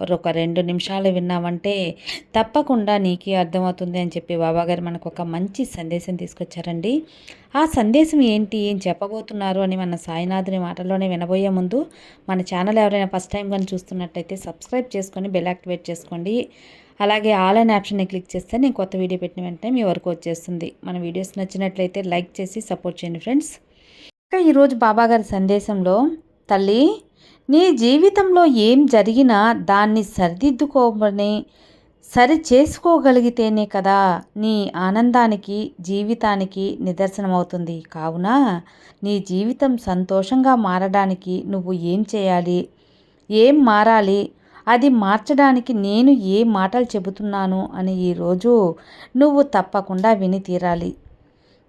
ఒక రెండు నిమిషాలు విన్నామంటే తప్పకుండా నీకే అర్థమవుతుంది అని చెప్పి బాబాగారు మనకు ఒక మంచి సందేశం తీసుకొచ్చారండి. ఆ సందేశం ఏంటి? ఏం చెప్పబోతున్నారు? అని మన సాయినాథుని మాటల్లోనే వినబోయే ముందు మన ఛానల్ ఎవరైనా ఫస్ట్ టైం కానీ చూస్తున్నట్టయితే సబ్స్క్రైబ్ చేసుకొని బెల్ యాక్టివేట్ చేసుకోండి. అలాగే ఆల్ అనే ఆప్షన్ని క్లిక్ చేస్తే నేను కొత్త వీడియో పెట్టిన వెంటనే మీ వరకు వచ్చేస్తుంది. మన వీడియోస్ నచ్చినట్లయితే లైక్ చేసి సపోర్ట్ చేయండి ఫ్రెండ్స్. ఇంకా ఈరోజు బాబాగారి సందేశంలో తల్లి నీ జీవితంలో ఏం జరిగినా దాన్ని సరిదిద్దుకోమని సరి చేసుకోగలిగితేనే కదా నీ ఆనందానికి జీవితానికి నిదర్శనమవుతుంది. కావున నీ జీవితం సంతోషంగా మారడానికి నువ్వు ఏం చేయాలి? ఏం మారాలి? అది మార్చడానికి నేను ఏ మాటలు చెబుతున్నాను అని ఈరోజు నువ్వు తప్పకుండా విని తీరాలి.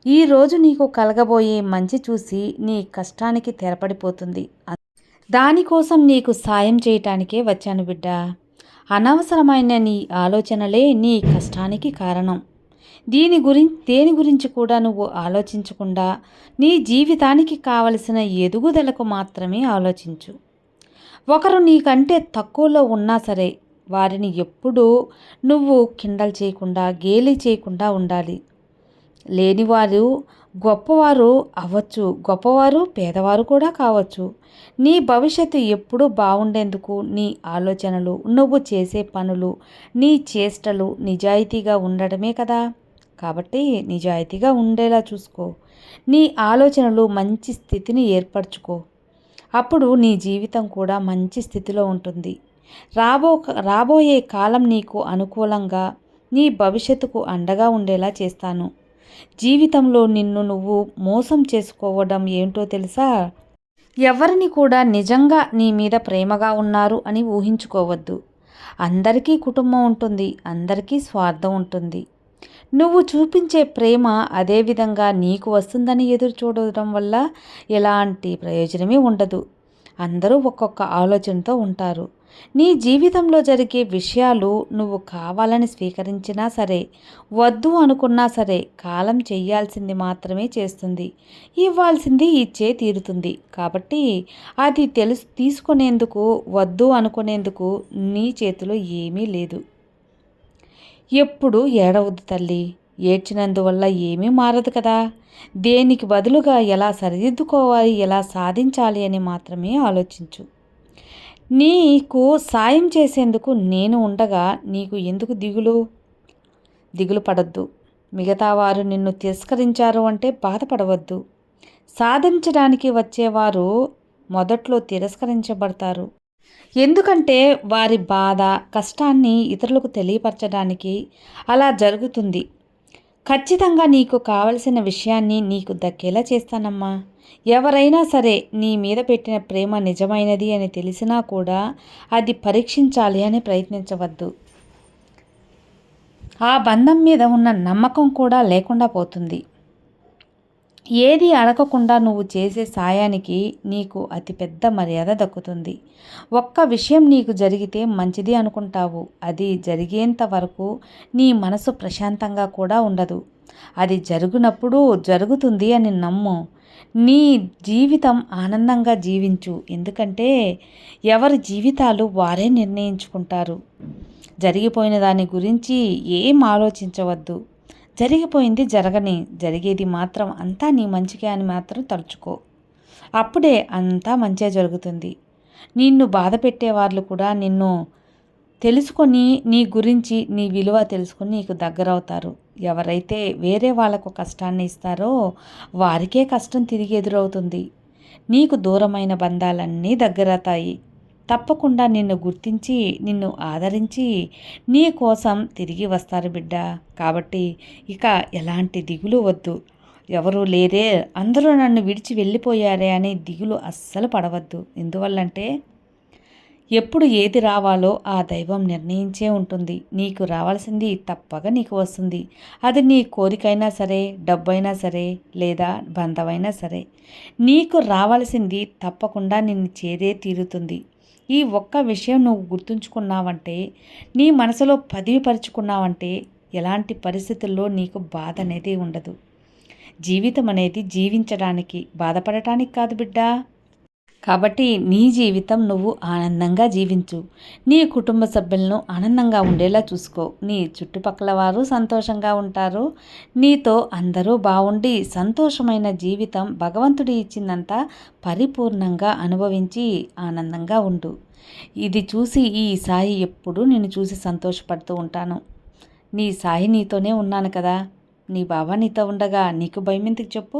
ఈరోజు నీకు కలగబోయే మంచి చూసి నీ కష్టానికి తెరపడిపోతుంది. దానికోసం నీకు సాయం చేయటానికే వచ్చాను బిడ్డ. అనవసరమైన నీ ఆలోచనలే నీ కష్టానికి కారణం. దీని గురించి దేని గురించి కూడా నువ్వు ఆలోచించకుండా నీ జీవితానికి కావలసిన ఎదుగుదలకు మాత్రమే ఆలోచించు. ఒకరు నీకంటే తక్కువలో ఉన్నా సరే వారిని ఎప్పుడూ నువ్వు కిండల్ చేయకుండా గేలి చేయకుండా ఉండాలి. లేనివారు గొప్పవారు అవ్వచ్చు గొప్పవారు పేదవారు కూడా కావచ్చు. నీ భవిష్యత్తు ఎప్పుడూ బాగుండేందుకు నీ ఆలోచనలు నువ్వు చేసే పనులు నీ చేష్టలు నిజాయితీగా ఉండడమే కదా. కాబట్టి నిజాయితీగా ఉండేలా చూసుకో. నీ ఆలోచనలు మంచి స్థితిని ఏర్పరచుకో. అప్పుడు నీ జీవితం కూడా మంచి స్థితిలో ఉంటుంది. రాబో రాబోయే కాలం నీకు అనుకూలంగా నీ భవిష్యత్తుకు అండగా ఉండేలా చేస్తాను. జీవితంలో నిన్ను నువ్వు మోసం చేసుకోవడం ఏంటో తెలుసా? ఎవరిని కూడా నిజంగా నీ మీద ప్రేమగా ఉన్నారు అని ఊహించుకోవద్దు. అందరికీ కుటుంబం ఉంటుంది అందరికీ స్వార్థం ఉంటుంది. నువ్వు చూపించే ప్రేమ అదేవిధంగా నీకు వస్తుందని ఎదురు చూడడం వల్ల ఎలాంటి ప్రయోజనమే ఉండదు. అందరూ ఒక్కొక్క ఆలోచనతో ఉంటారు. నీ జీవితంలో జరిగే విషయాలు నువ్వు కావాలని స్వీకరించినా సరే వద్దు అనుకున్నా సరే కాలం చెయ్యాల్సింది మాత్రమే చేస్తుంది. ఇవ్వాల్సింది ఇచ్చే తీరుతుంది. కాబట్టి అది తెలుసు తీసుకునేందుకు వద్దు అనుకునేందుకు నీ చేతిలో ఏమీ లేదు. ఎప్పుడు ఏడవద్దు తల్లి. ఏడ్చినందువల్ల ఏమీ మారదు కదా. దేనికి బదులుగా ఎలా సరిదిద్దుకోవాలి ఎలా సాధించాలి అని మాత్రమే ఆలోచించు. నీకు సాయం చేసేందుకు నేను ఉండగా నీకు ఎందుకు దిగులు? దిగులు పడద్దు. మిగతా వారు నిన్ను తిరస్కరించారు అంటే బాధపడవద్దు. సాధించడానికి వచ్చేవారు మొదట్లో తిరస్కరించబడతారు. ఎందుకంటే వారి బాధ కష్టాన్ని ఇతరులకు తెలియపరచడానికి అలా జరుగుతుంది. ఖచ్చితంగా నీకు కావలసిన విషయాన్ని నీకు దక్కేలా చేస్తానమ్మా. ఎవరైనా సరే నీ మీద పెట్టిన ప్రేమ నిజమైనది అని తెలిసినా కూడా అది పరీక్షించాలి అని ప్రయత్నించవద్దు. ఆ బంధం మీద ఉన్న నమ్మకం కూడా లేకుండా పోతుంది. ఏది అడగకుండా నువ్వు చేసే సాయానికి నీకు అతిపెద్ద మర్యాద దక్కుతుంది. ఒక్క విషయం నీకు జరిగితే మంచిది అనుకుంటావు. అది జరిగేంత వరకు నీ మనసు ప్రశాంతంగా కూడా ఉండదు. అది జరుగునప్పుడు జరుగుతుంది అని నమ్ము. నీ జీవితం ఆనందంగా జీవించు. ఎందుకంటే ఎవరి జీవితాలు వారే నిర్ణయించుకుంటారు. జరిగిపోయిన దాని గురించి ఏం ఆలోచించవద్దు. జరిగిపోయింది జరగని జరిగేది మాత్రం అంతా నీ మంచిగా అని మాత్రం తలుచుకో. అప్పుడే అంతా మంచిగా జరుగుతుంది. నిన్ను బాధ పెట్టేవాళ్ళు కూడా నిన్ను తెలుసుకొని నీ గురించి నీ విలువ తెలుసుకొని నీకు దగ్గరవుతారు. ఎవరైతే వేరే వాళ్ళకు కష్టాన్ని ఇస్తారో వారికే కష్టం తిరిగి ఎదురవుతుంది. నీకు దూరమైన బంధాలన్నీ దగ్గరవుతాయి. తప్పకుండా నిన్ను గుర్తించి నిన్ను ఆదరించి నీ కోసం తిరిగి వస్తారు బిడ్డ. కాబట్టి ఇక ఎలాంటి దిగులు వద్దు. ఎవరు లేరే అందరూ నన్ను విడిచి వెళ్ళిపోయారే అనే దిగులు అస్సలు పడవద్దు. ఎందువల్లంటే ఎప్పుడు ఏది రావాలో ఆ దైవం నిర్ణయించే ఉంటుంది. నీకు రావాల్సింది తప్పగా నీకు వస్తుంది. అది నీ కోరికైనా సరే డబ్బైనా సరే లేదా బంధమైనా సరే నీకు రావాల్సింది తప్పకుండా నిన్ను చేరే తీరుతుంది. ఈ ఒక్క విషయం నువ్వు గుర్తుంచుకున్నావంటే నీ మనసులో పదివిపరుచుకున్నావంటే ఎలాంటి పరిస్థితుల్లో నీకు బాధ అనేది ఉండదు. జీవితం అనేది జీవించడానికి బాధపడటానికి కాదు బిడ్డా. కాబట్టి నీ జీవితం నువ్వు ఆనందంగా జీవించు. నీ కుటుంబ సభ్యులను ఆనందంగా ఉండేలా చూసుకో. నీ చుట్టుపక్కల వారు సంతోషంగా ఉంటారు. నీతో అందరూ బాగుండి సంతోషమైన జీవితం భగవంతుడి ఇచ్చిందంతా పరిపూర్ణంగా అనుభవించి ఆనందంగా ఉండు. ఇది చూసి ఈ సాయి ఎప్పుడూ నేను చూసి సంతోషపడుతూ ఉంటాను. నీ సాయి నీతోనే ఉన్నాను కదా. నీ బాబా నీతో ఉండగా నీకు భయం ఎందుకు చెప్పు?